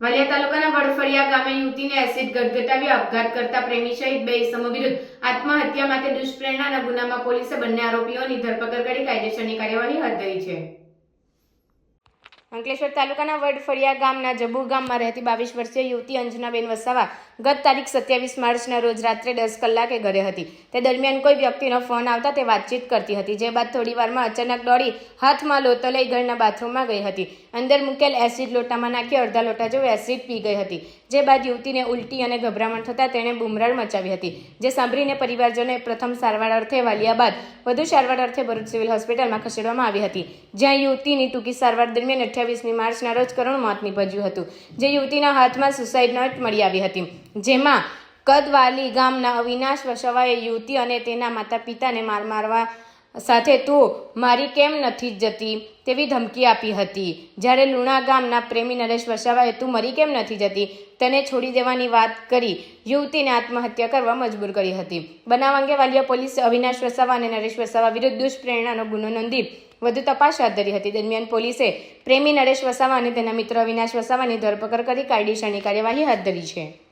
વાલિયા તાલુકાના વડફળિયા ગામે યુવતીને એસિડ ગટગટાવી આપઘાત કરતા પ્રેમી સહિત બે ઇસમો વિરુદ્ધ આત્મહત્યા માટે દુષ્પ્રેરણાના ગુનામાં પોલીસે બંને આરોપીઓની ધરપકડ કરી કાયદેસરની કાર્યવાહી હાથ ધરી છે. અંકલેશ્વર તાલુકાના વડફળિયા ગામના જબુ ગામમાં રહેતી બાવીસ વર્ષીય યુવતી અંજનાબેન વસાવા ગત તારીખ સત્યાવીસ માર્ચના રોજ રાત્રે દસ કલાકે ઘરે હતી. તે દરમિયાન કોઈ વ્યક્તિનો ફોન આવતા તે વાતચીત કરતી હતી, જે બાદ થોડી વારમાં અચાનક દોડી હાથમાં લોટો લઈ ઘરના બાથરૂમમાં ગઈ હતી. અંદર મૂકેલ એસિડ લોટામાં નાખી અડધા લોટા જેવું એસિડ પી ગઈ હતી. જે બાદ યુવતીને ઉલટી અને ગભરામણ થતાં તેણે બુમરાળ મચાવી હતી. જે સાંભળીને પરિવારજનોએ પ્રથમ સારવાર અર્થે વાલિયા બાદ વધુ સારવાર અર્થે ભરૂચ સિવિલ હોસ્પિટલમાં ખસેડવામાં આવી હતી. જ્યાં યુવતીની ટૂંકી સારવાર દરમિયાન અઠ્યાવીસમી માર્ચના રોજ કરુણ મોત નીપજ્યું હતું, જે યુવતીના હાથમાં સુસાઇડ નોટ મળી આવી હતી. જેમાં કદવાલી ગામના અવિનાશ વસવાએ યુવતી અને તેના માતા પિતાને માર મારવા સાથે તું મારી કેમ નથી જતી તેવી ધમકી આપી હતી. જ્યારે લુણા ગામના પ્રેમી નરેશ વસાવાએ તું મરી કેમ નથી જતી? તેને છોડી દેવાની વાત કરી યુવતીને આત્મહત્યા કરવા મજબૂર કરી હતી. બનાવ અંગે વાલિયા પોલીસે અવિનાશ વસાવા અને નરેશ વસાવા વિરુદ્ધ દુષ્પ્રેરણાનો ગુનો નોંધી વધુ તપાસ હાથ ધરી હતી. દરમિયાન પોલીસે પ્રેમી નરેશ વસાવા અને તેના મિત્ર અવિનાશ વસાવાની ધરપકડ કરી કાયદેસરની કાર્યવાહી હાથ ધરી છે.